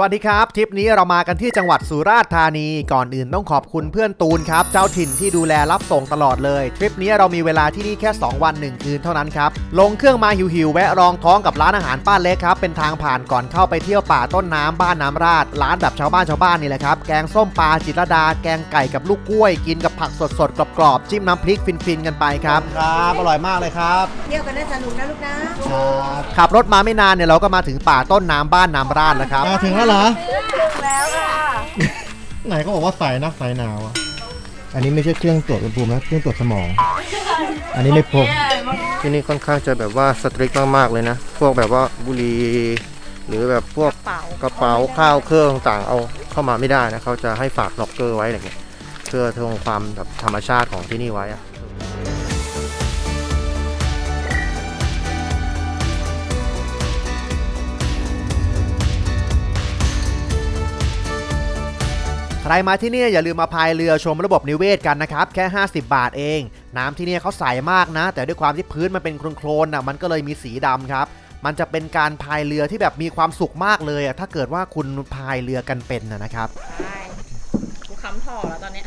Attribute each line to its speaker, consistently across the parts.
Speaker 1: วัสดีครับ ทริปนี้เรามากันที่จังหวัดสุราษฎร์ธานี ก่อนอื่นต้องขอบคุณเพื่อนตูนครับ เจ้าถิ่นที่ดูแลรับส่งตลอดเลย ทริปนี้เรามีเวลาที่นี่แค่ 2 วัน 1 คืนเท่านั้นครับ ลงเครื่องมาหิวๆแวะรองท้องกับร้านอาหารป้าเล็กครับ เป็นทางผ่านก่อนเข้าไปเที่ยวป่าต้นน้ำบ้านน้ำราด ร้านแบบชาวบ้านชาวบ้านนี่แหละครับ แกงส้มปลาจิตรลดา แกงไก่กับลูกกล้วย กินกับผักสดๆกรอบๆจิ้มน้ำพริกฟินๆกันไปครับ
Speaker 2: ครับอร่อยมากเลยครับ
Speaker 3: เที่ยวกันได้สนุกนะลูกนะ
Speaker 2: ครับ
Speaker 1: ขับรถมาไม่นานเนี่ยเราก็มาถึงป่าต้นน้ำบ้านน้ำราดแล้วครับ
Speaker 2: มาถึงแล้วเหรอ
Speaker 3: แล้วค่ะ
Speaker 2: ไหนก็บอกว่าใส่นะใส่หนาวอะอันนี้ไม่ใช่เครื่องตรวจอุณหภูมินะเครื่องตรวจสมอง อันนี้ไม่พก
Speaker 4: ที่นี่ค่อนข้างจะแบบว่าสตริกมากๆเลยนะ พวกแบบว่าบุหรี่หรือแบบพวกกระเป๋าข้าวเครื่องต่างๆเอาเข้ามาไม่ได้นะเขาจะให้ฝากล็อกเกอร์ไว้อะไรเงี้ยเพื่อทงความแบบธรรมชาติของที่นี่ไว้อะ
Speaker 1: รมาที่นี่อย่าลืมมาพายเรือชมระบบนิเวศกันนะครับ แค่ 50 บาทเอง น้ำที่นี่เขาใสมากนะ แต่ด้วยความที่พื้นมันเป็นโคลนๆน่ะมันก็เลยมีสีดำครับ มันจะเป็นการพายเรือที่แบบมีความสุขมากเลยอะถ้าเกิดว่าคุณพายเรือกันเป็นนะนะครับ
Speaker 5: ใช่กูค้ำถ่อแล้วตอนเนี้ย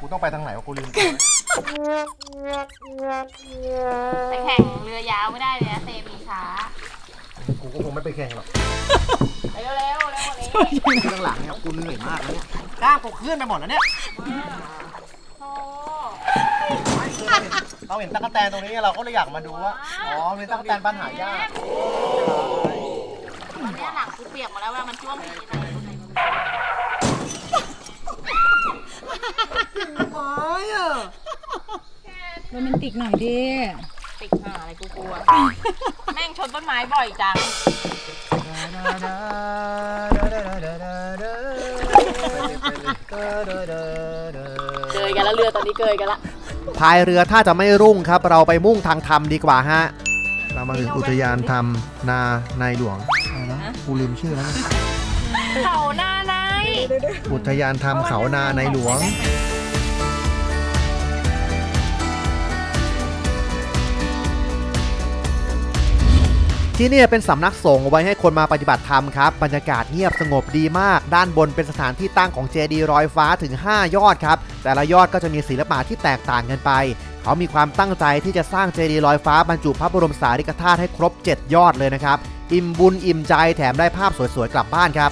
Speaker 2: กูต้องไปทางไหนวะกูลืม
Speaker 5: ไปแข่งเรือยาวไม่ได้เลยนะเซมีช้า
Speaker 2: กูก็คงไม่ไปแข่งหรอก
Speaker 5: ไปเร็วๆเร็วกว่านี้
Speaker 2: ข้างหลังเนี่ยกูเหนื่อยมากแล้วเนี่ยกล้ามกูขึ้นไปหมดแล้วเนี่ย
Speaker 5: โอ้
Speaker 2: เราเห็นตั๊กแตนตรงนี้เราก็เลยอยากมาดูว่า อ๋อมีตั๊กแตนปัญหายาก
Speaker 5: ตอนเนี้ยหลังกูเปียกหมาแล้วเว่ามันจ้วมอย่างนี้เลย
Speaker 3: โรแมนติกหน่อยดิ
Speaker 5: ติดหาอะไรกูกลัวแม่งชนต้นไม้บ่อยจัง เกยกันแล้วเรือตอนนี้เกยกันละ
Speaker 1: พายเรือถ้าจะไม่รุ่งครับ เราไปมุ่งทางธรรมดีกว่าฮะ
Speaker 2: เรามาถึงอุทยานธรรมนาในหลวงอะไรนะกูลืมชื่อแล้วนะ
Speaker 5: เขาหน้าใน
Speaker 2: อุทยานธรรมเขานาในหลวง
Speaker 1: ที่นี่เป็นสำนักสงฆ์ไว้ให้คนมาปฏิบัติธรรมครับ บรรยากาศเงียบสงบดีมาก ด้านบนเป็นสถานที่ตั้งของเจดีย์ลอยฟ้าถึง 5 ยอดครับ แต่ละยอดก็จะมีศิลปะที่แตกต่างกันไป เขามีความตั้งใจที่จะสร้างเจดีย์ลอยฟ้าบรรจุพระบรมสารีริกธาตุให้ครบ 7 ยอดเลยนะครับ อิ่มบุญอิ่มใจแถมได้ภาพสวยๆกลับบ้านครับ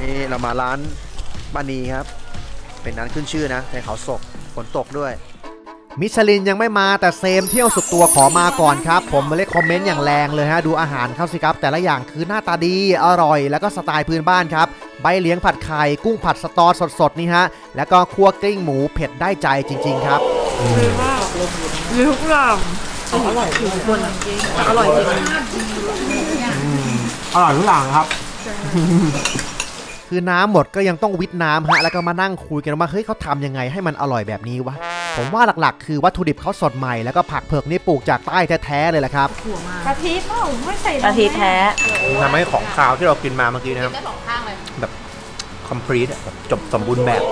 Speaker 1: นี่เรามาร้านบานีครับ เป็นร้านขึ้นชื่อนะในเขาศกฝนตกด้วย มิชลินยังไม่มาแต่เซมเที่ยวสุดตัวขอมาก่อนครับ ผมมาเล็กคอมเมนต์อย่างแรงเลยฮะดูอาหารเขาสิครับ แต่ละอย่างคือหน้าตาดีอร่อย แล้วก็สไตล์พื้นบ้านครับ ใบเหลียงผัดไข่ กุ้งผัดสตอสดๆนี่ฮะ แล้วก็คั่วกลิ้งหมูเผ็ดได้ใจจริง ๆ ครับ
Speaker 2: อร่อยทุกอย่างครับ
Speaker 1: คือน้ำหมดก็ยังต้องวิทน้ำฮะ แล้วก็มานั่งคุยกันว่า เฮ้ยเขาทำยังไงให้มันอร่อยแบบนี้วะ ผมว่าหลักๆ คือวัตถุดิบเขาสดใหม่แล้วก็ผักเผือกนี่ปลูกจากใต้แท้ๆเลยแหละครับ
Speaker 3: กะทิเปล่าไม่ใส่
Speaker 5: กะทิแท้
Speaker 1: ทำให้ของคาวที่เรากินมาเมื่อกี้นะครับ
Speaker 5: ได้สองข้างเลย
Speaker 1: complete แบบจบสมบูรณ์แบบ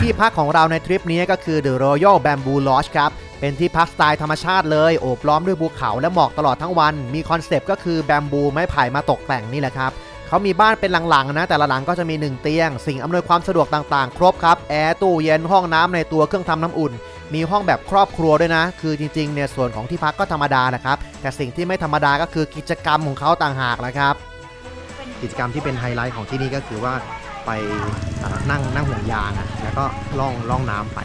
Speaker 1: ที่พักของเราในทริปนี้ก็คือ The Royal Bamboo Lodge ครับ เป็นที่พักสไตล์ธรรมชาติเลย โอบล้อมด้วยภูเขาและหมอกตลอดทั้งวัน มีคอนเซปต์ก็คือแบมบูไม้ไผ่มาตกแต่งนี่แหละครับ เขามีบ้านเป็นหลังๆนะแต่ละหลังก็จะมี 1 เตียง สิ่งอำนวยความสะดวกต่างๆ ครบครับแอร์ตู้เย็นห้องน้ำในตัวเครื่องทำน้ำอุ่น มีห้องแบบครอบครัวด้วยนะ คือจริงๆเนี่ยส่วนของที่พักก็ธรรมดานะครับแต่สิ่งที่ไม่ธรรมดาก็คือกิจกรรมของเขาต่างหากนะครับ กิจกรรมที่เป็นไฮไลท์ของที่นี่ก็คือว่าไปนั่งนั่งห่วงยางอะแล้วก็ล่องล่องน้ำไป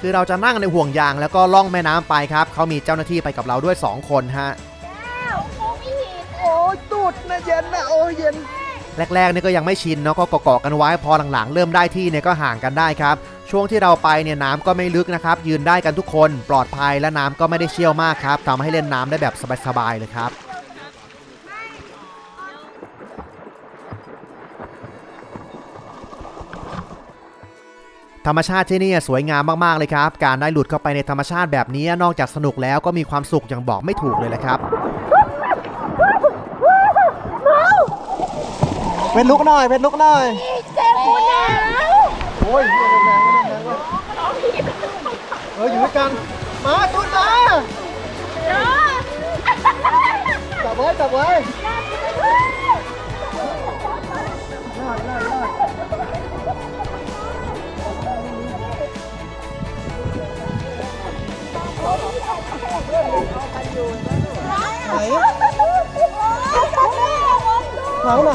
Speaker 1: คือเราจะนั่งในห่วงยางแล้วก็ล่องแม่น้ำไปครับเขามีเจ้าหน้าที่ไปกับเราด้วย 2 คนฮะแรกๆเย็นี่ย แรก็ยังไม่ชินเนาะก็เกาะๆกันไว้พอหลังๆ เริ่มได้ที่เนี่ยก็ห่างกันได้ครับช่วงที่เราไปเนี่ยน้ำก็ไม่ลึกนะครับ ยืนได้กันทุกคนปลอดภัยและน้ำก็ไม่ได้เชี่ยวมากครับทำให้เล่นน้ำได้แบบสบายๆเลยครับธรรมชาติที่นี่สวยงามมากๆเลยครับ การได้หลุดเข้าไปในธรรมชาติแบบนี้นอกจากสนุกแล้วก็มีความสุขอย่างบอกไม่ถูกเลยแหละครับ
Speaker 2: เป็นลุกหน่อยเป็นลุกหน่อย
Speaker 3: เจ็บหัว
Speaker 2: โอ้ยเรื่องแรงๆเรื่องแรงๆเราอยู่ด้วยกัน มาตุนมาจับไว้จับไว้ไหนหลังไหน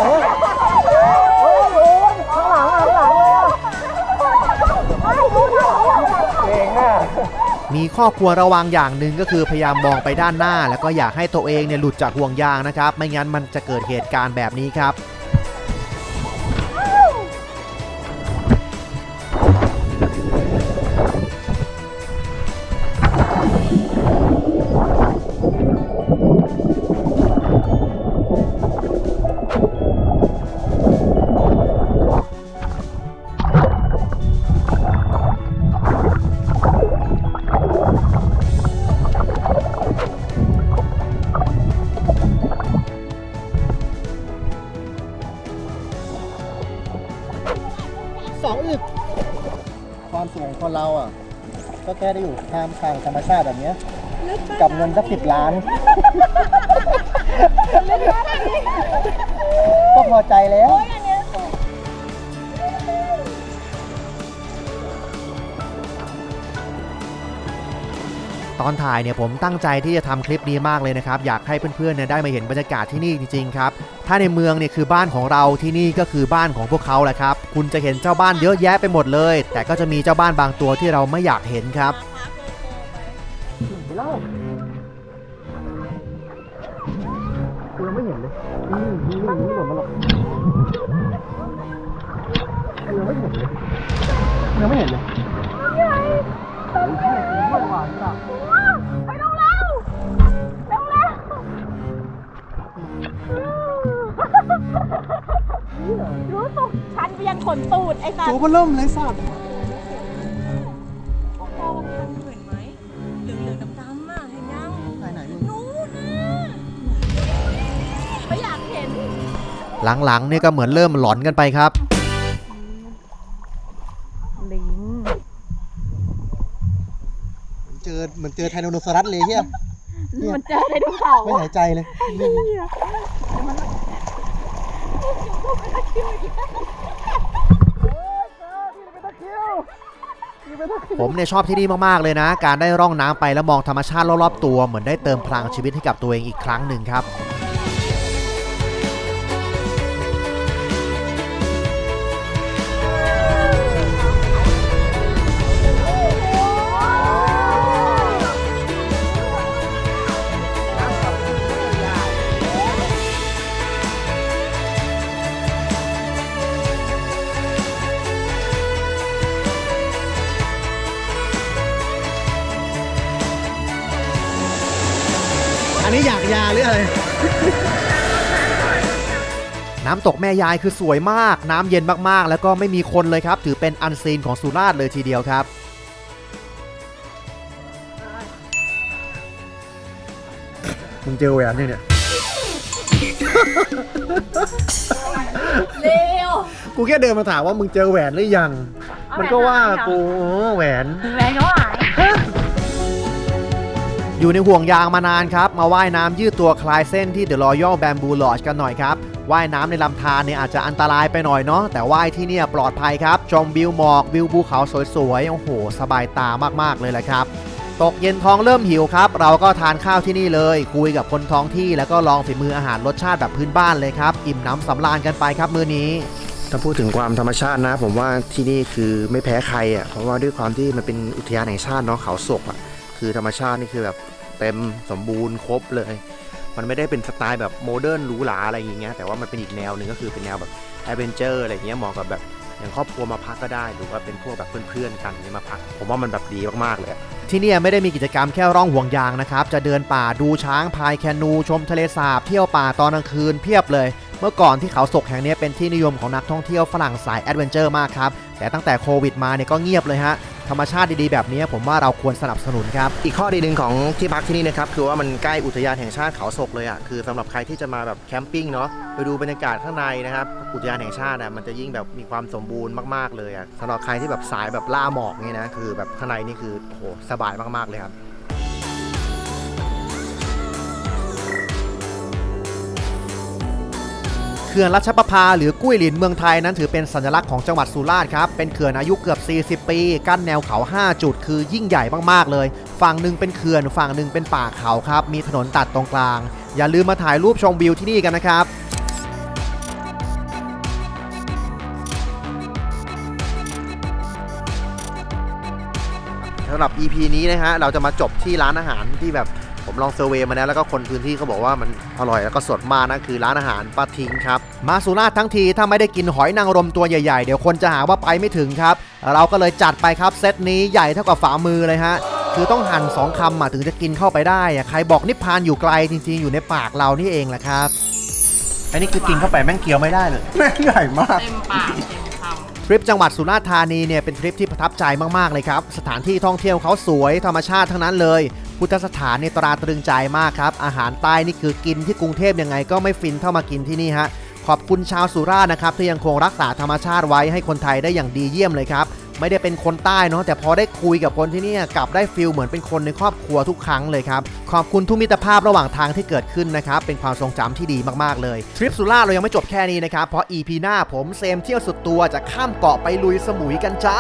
Speaker 1: มีข้อควรระวังอย่างหนึ่งก็คือพยายามมองไปด้านหน้า แล้วก็อยากให้ตัวเองเนี่ยหลุดจากห่วงยางนะครับ ไม่งั้นมันจะเกิดเหตุการณ์แบบนี้ครับ
Speaker 2: ความสูงของคนเราอะ ก็แค่ได้อยู่ท่ามกลางธรรมชาติแบบเนี้ยกับเงินสักสิบล้าน ก็พอใจแล้ว
Speaker 1: ตอนถ่ายเนี่ยผมตั้งใจที่จะทำคลิปนี้มากเลยนะครับ อยากให้เพื่อนๆเนี่ยได้มาเห็นบรรยากาศที่นี่จริงๆครับถ้าในเมืองเนี่ยคือบ้านของเราที่นี่ก็คือบ้านของพวกเขาแหละครับ คุณจะเห็นเจ้าบ้านเยอะแยะไปหมดเลย แต่ก็จะมีเจ้าบ้านบางตัวที่เราไม่อยากเห็นครับ
Speaker 2: กูยังไม่เห็นเลยนี่ไม่ไม่หล่นมาหรอกยังไม่เห็นเลยยังไม่เห็นเลย
Speaker 5: รู้สึกชันไปยันขนตูดไอ้สัต
Speaker 2: ตัว
Speaker 5: ว์
Speaker 2: มันเริ่มเลยสัตว์
Speaker 5: เห็นไหมเหลืองเหลืองดำๆอะเห็นยัง
Speaker 2: ไหนไหนมึง
Speaker 5: นู้นนะไม่อยากเห็น
Speaker 1: หลังๆเนี่ยก็เหมือนเริ่มหลอนกันไปครับ
Speaker 2: อเหมือนเจอไทโนโนซอรัสเลยเฮีย
Speaker 5: มันเจอในภูเขา
Speaker 2: ไม่หายใจเลย
Speaker 1: ผมเนี่ยชอบที่นี่มากๆเลยนะ การได้ร่องน้ำไปแล้วมองธรรมชาติรอบๆตัว เหมือนได้เติมพลังชีวิตให้กับตัวเองอีกครั้งหนึ่งครับ
Speaker 2: อันนี้อยากยาหรืออะไร
Speaker 1: น้ำตกแม่ยายคือสวยมาก น้ำเย็นมากๆ แล้วก็ไม่มีคนเลยครับ ถือเป็นอันซีนของสุราษฎร์เลยทีเดียวครับ
Speaker 2: มึงเจอแหวนยังเนี่ย
Speaker 5: เร็ว
Speaker 2: กูแค่เดินมาถามว่ามึงเจอแหวนหรือยัง มันก็ว่ากูอ๋อแหวน
Speaker 5: แรงเขาหาย
Speaker 1: อยู่ในห่วงยางมานานครับ มาว่ายน้ำยืดตัวคลายเส้นที่ The Royal Bamboo Lodge กันหน่อยครับว่ายน้ำในลำธารเนี่ยอาจจะอันตรายไปหน่อยเนาะแต่ว่ายที่เนี่ยปลอดภัยครับ ชมวิวหมอกวิวภูเขาสวยๆโอ้โห สบายตามากๆเลยแหละครับ ตกเย็นท้องเริ่มหิวครับ เราก็ทานข้าวที่นี่เลย คุยกับคนท้องที่แล้วก็ลองฝีมืออาหารรสชาติแบบพื้นบ้านเลยครับ อิ่มน้ำสำราญกันไปครับมื้อนี้
Speaker 4: ถ้าพูดถึงความธรรมชาตินะ ผมว่าที่นี่คือไม่แพ้ใครอะเพราะว่าด้วยความที่มันเป็นอุทยานแห่งชาติเนาะเขาศกอะ คือธรรมชาตินี่คือแบบเต็มสมบูรณ์ครบเลย มันไม่ได้เป็นสไตล์แบบโมเดิร์นหรูหราอะไรอย่างเงี้ยแต่ว่ามันเป็นอีกแนวหนึ่งก็คือเป็นแนวแบบแอดเวนเจอร์อะไรอย่างเงี้ยเหมาะกับแบบอย่างครอบครัวมาพักก็ได้ หรือว่าเป็นพวกแบบเพื่อนๆกันนี่มาพัก ผมว่ามันแบบดีมากๆเลย
Speaker 1: ที่นี่ไม่ได้มีกิจกรรมแค่ร่องห่วงยางนะครับ จะเดินป่าดูช้างพายแคนู ชมทะเลสาบ เที่ยวป่าตอนกลางคืนเพียบเลย เมื่อก่อนที่เขาศกแห่งนี้เป็นที่นิยมของนักท่องเที่ยวฝรั่งสายแอดเวนเจอร์มากครับ แต่ตั้งแต่โควิดมาเนี่ยก็เงียบเลยฮะ ธรรมชาติดีๆแบบนี้ผมว่าเราควรสนับสนุนครับ
Speaker 4: อีกข้อดีหนึ่งของที่พักที่นี่นะครับคือว่ามันใกล้อุทยานแห่งชาติเขาศกเลยอะคือสำหรับใครที่จะมาแบบแคมปิ้งเนาะไปดูบรรยากาศข้างในนะครับอุทยานแห่งชาติอะมันจะยิ่งแบบมีความสมบูรณ์มากๆเลยอะสำหรับใครที่แบบสายแบบล่าหมอกนี่นะคือแบบข้างในนี่คือโอ้โหสบายมากๆเลยครับ
Speaker 1: เขื่อนรัชประภาหรือกุ้ยหลินเมืองไทยนั้นถือเป็นสัญลักษณ์ของจังหวัดสุราษฎร์ครับ เป็นเขื่อนอายุเกือบ 40 ปี กั้นแนวเขา 5 จุด คือยิ่งใหญ่มากๆเลย ฝั่งหนึ่งเป็นเขื่อน ฝั่งหนึ่งเป็นป่าเขาครับ มีถนนตัดตรงกลาง อย่าลืมมาถ่ายรูปชมวิวที่นี่กันนะครับ
Speaker 4: สำหรับ EP นี้นะฮะ เราจะมาจบที่ร้านอาหารที่แบบ ผมลองเซอร์เวย์มาแล้วแล้วก็คนพื้นที่เขาบอกว่ามันอร่อยแล้วก็สดมากนะคือร้านอาหารป้าทิ้งครับ
Speaker 1: มาสุราษฎร์ทั้งทีถ้าไม่ได้กินหอยนางรมตัวใหญ่ๆ เดี๋ยวคนจะหาว่าไปไม่ถึงครับ เราก็เลยจัดไปครับเซตนี้ใหญ่เท่ากับฝ่ามือเลยฮะคือต้องหั่นสองคำอะถึงจะกินเข้าไปได้อะใครบอกนิพพานอยู่ไกลจริงๆ อยู่ในปากเรานี่เองแหละครับ
Speaker 2: อันนี้คือกินเข้าไปแม่งเคี้ยวไม่ได้เลยแม่งใหญ่มาก
Speaker 5: เต็มปากเต็มคำ
Speaker 1: ทริปจังหวัดสุราษฎร์ธานีเนี่ยเป็นทริปที่ประทับใจมากๆเลยครับ สถานที่ท่องเที่ยวเขาสวยธรรมชาติทั้งนั้นเลย พุทธสถานในตราตรึงใจมากครับ อาหารใต้นี่คือกินที่กรุงเทพยังไงก็ไม่ฟินเท่ามากินที่นี่ฮะ ขอบคุณชาวสุราษฎร์นะครับที่ยังคงรักษาธรรมชาติไว้ให้คนไทยได้อย่างดีเยี่ยมเลยครับ ไม่ได้เป็นคนใต้เนาะแต่พอได้คุยกับคนที่นี่กลับได้ฟิลเหมือนเป็นคนในครอบครัวทุกครั้งเลยครับ ขอบคุณทุกมิตรภาพระหว่างทางที่เกิดขึ้นนะครับเป็นความทรงจำที่ดีมากๆเลยทริปสุราษฎร์เรายังไม่จบแค่นี้นะครับเพราะ EP หน้าผมเซมเที่ยวสุดตัวจะข้ามเกาะไปลุยสมุยกันจ้า